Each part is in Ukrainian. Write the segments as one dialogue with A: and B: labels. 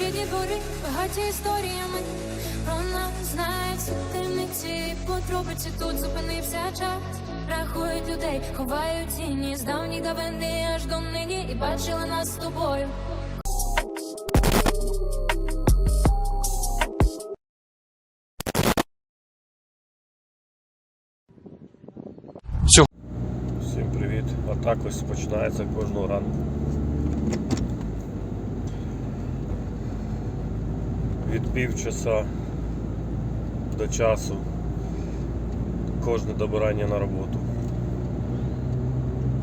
A: рідні двори, багаті історіями. Про нас знають всі темниці, подробиці тут зупинився час. Рахують людей, ховають тіні з давніх давини аж до нині і бачили нас з тобою.
B: Всім привіт! А так ось починається кожного ранку. Від півчаса до часу кожне добирання на роботу.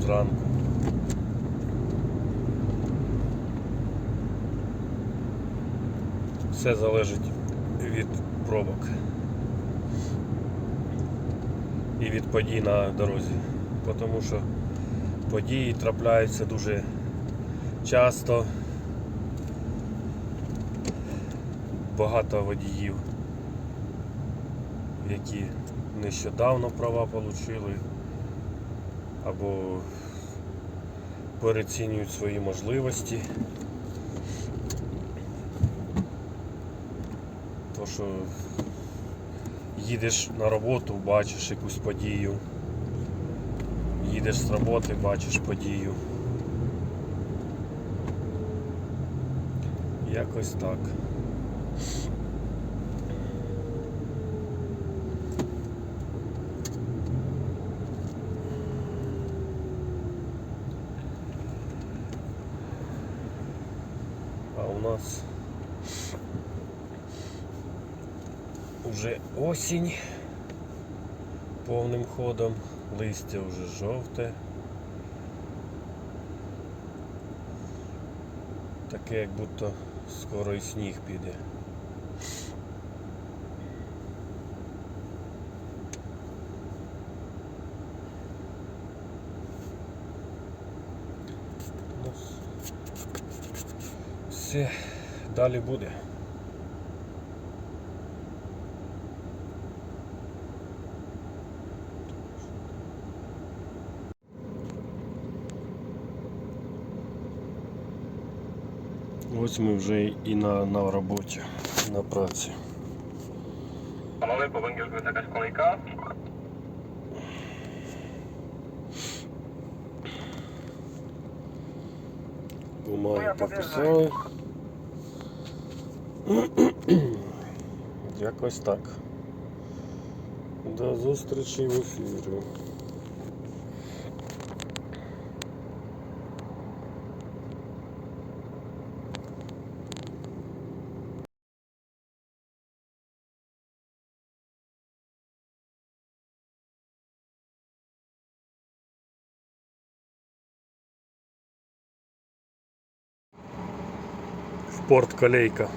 B: Зранку. Все залежить від пробок і від подій на дорозі. Тому що події трапляються дуже часто. Багато водіїв, які нещодавно права отримали або перецінюють свої можливості. То що їдеш на роботу, бачиш якусь подію, їдеш з роботи, бачиш подію. Якось так. У нас уже осінь повним ходом, листя вже жовте. Таке, як будто скоро і сніг піде. Все, далі буде. Ось ми вже і на, на роботі, на праці.
C: Panowie, po węgiersku jest jakaś
B: Бумаги пописали. Якось так. До зустрічі в ефірі. В порт Колейка.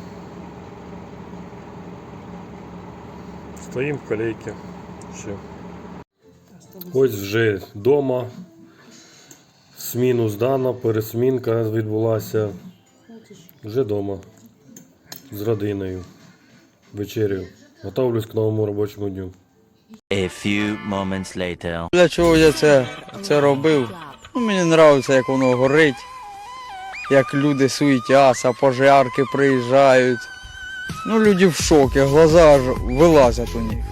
B: Стоїмо в колейці. Ще. Ось вже вдома. Сміну здано, пересмінка відбулася. Вже вдома. З родиною. Вечерю. Готовлюсь к новому робочому дню.
D: A few moments later.
E: Для чого я це, це робив? Ну, мені подобається, як воно горить, як люди суетяться, пожарки приїжджають. Ну, люди в шокі, глаза ж вилазять у них.